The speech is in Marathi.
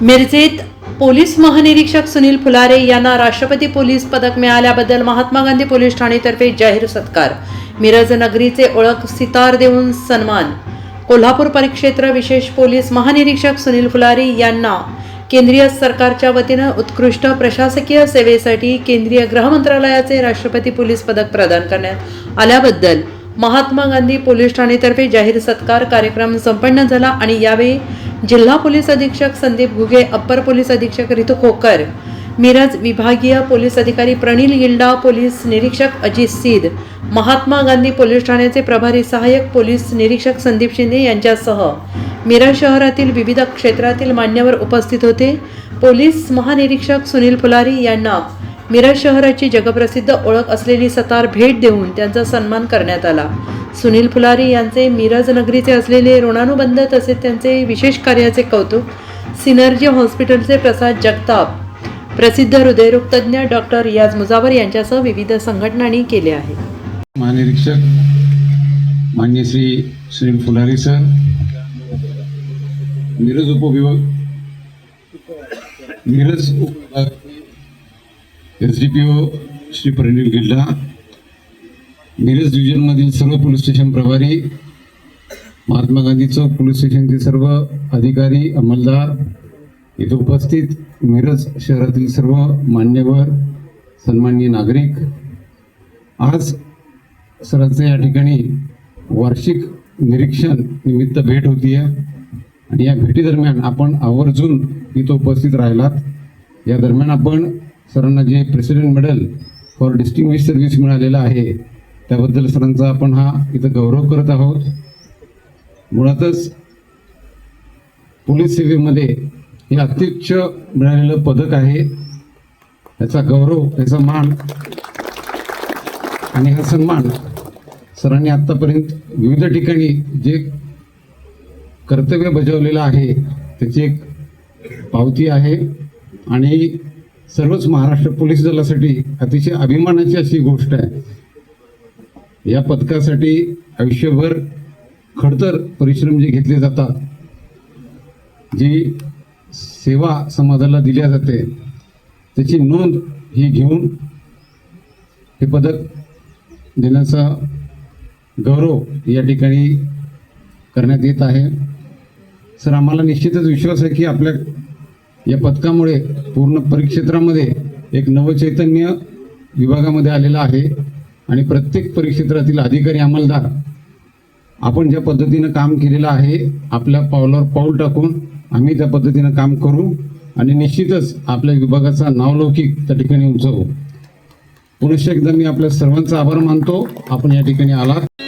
मिरजेत पोलीस महानिरीक्षक सुनील फुलारे यांना राष्ट्रपती पोलीस पदक मिळाल्याबद्दल महात्मा गांधी पोलीस ठाणेतर्फे जाहीर सत्कार. मिरज नगरीचे ओळख सितार देऊन सन्मान. कोल्हापूर परिक्षेत्र विशेष पोलीस महानिरीक्षक सुनील फुलारे यांना केंद्रीय सरकारच्या वतीनं उत्कृष्ट प्रशासकीय सेवेसाठी केंद्रीय गृह मंत्रालयाचे राष्ट्रपती पोलीस पदक प्रदान करण्यात आल्याबद्दल महात्मा गांधी पोलीस ठाणेतर्फे जाहीर सत्कार कार्यक्रम संपन्न झाला आणि यावेळी जिल्हा पोलीस अधीक्षक संदीप घुगे अप्पर पोलीस अधीक्षक रितू खोकर मिरज विभागीय पोलीस अधिकारी प्रणील गिल्डा पोलीस निरीक्षक अजित सीद महात्मा गांधी पोलीस ठाण्याचे प्रभारी सहाय्यक पोलीस निरीक्षक संदीप शिंदे यांच्यासह मिरज शहरातील विविध क्षेत्रातील मान्यवर उपस्थित होते. पोलीस महानिरीक्षक सुनील फुलारी यांना मिरज शहराची जगप्रसिद्ध ओळख असलेली सतार भेट देऊन त्यांचा सन्मान करण्यात आला. सुनील फुलारी यांचे मिरज नगरीचे असलेले ऋणानुबंध तसेच त्यांचे विशेष कार्याचे कौतुक सिनर्जी हॉस्पिटलचे प्रसाद जगताप प्रसिद्ध हृदयरोग तज्ज्ञ डॉक्टर रियाज मुजावर यांच्यासह विविध संघटनांनी केले आहे. महानिरीक्षक मान्य श्री सुनील फुलारी सर मिरज उपविभाग मिरज उपविभाग S D P O Shri Praneel Gilda Miraj डिव्हिजनमधील सर्व पोलीस स्टेशन प्रभारी महात्मा गांधी चौक पोलीस स्टेशनचे सर्व अधिकारी अंमलदार इथं उपस्थित मिरज शहरातील सर्व मान्यवर सन्माननीय नागरिक. आज सरांचं या ठिकाणी वार्षिक निरीक्षण निमित्त भेट होती आहे आणि या भेटीदरम्यान आपण आवर्जून इथं उपस्थित राहिलात. या दरम्यान आपण सरांना जे president medal for distinguish service मिळालेलं आहे त्याबद्दल सरांचा आपण हा इथं गौरव करत आहोत. मुळातच पोलीस सेवेमध्ये हे अत्युच्च मिळालेलं पदक आहे. याचा गौरव याचा मान आणि हा सन्मान सरांनी आत्तापर्यंत विविध ठिकाणी जे कर्तव्य बजावलेलं आहे त्याची एक पावती आहे. आणि सर्वच महाराष्ट्र पोलीस दलासाठी अतिशय अभिमानाची अशी गोष्ट आहे. या पदकासाठी आयुष्यभर खडतर परिश्रम जे घेतले जातात जी सेवा समाजाला दिल्या जाते त्याची नोंद ही घेऊन हे पदक देण्याचा गौरव या ठिकाणी करण्यात येत आहे. सर आम्हाला निश्चितच विश्वास आहे की आपल्या या पथकामुळे पूर्ण परिक्षेत्रामध्ये एक नवचैतन्य विभागामध्ये आलेलं आहे आणि प्रत्येक परिक्षेत्रातील अधिकारी अंमलदार आपण ज्या पद्धतीनं काम केलेलं आहे आपल्या पावलावर पाऊल टाकून आम्ही त्या पद्धतीनं काम करू आणि निश्चितच आपल्या विभागाचा नावलौकिक त्या ठिकाणी उंचवू पुनश्च एकदा मी आपल्या सर्वांचा आभार मानतो. आपण या ठिकाणी आलात.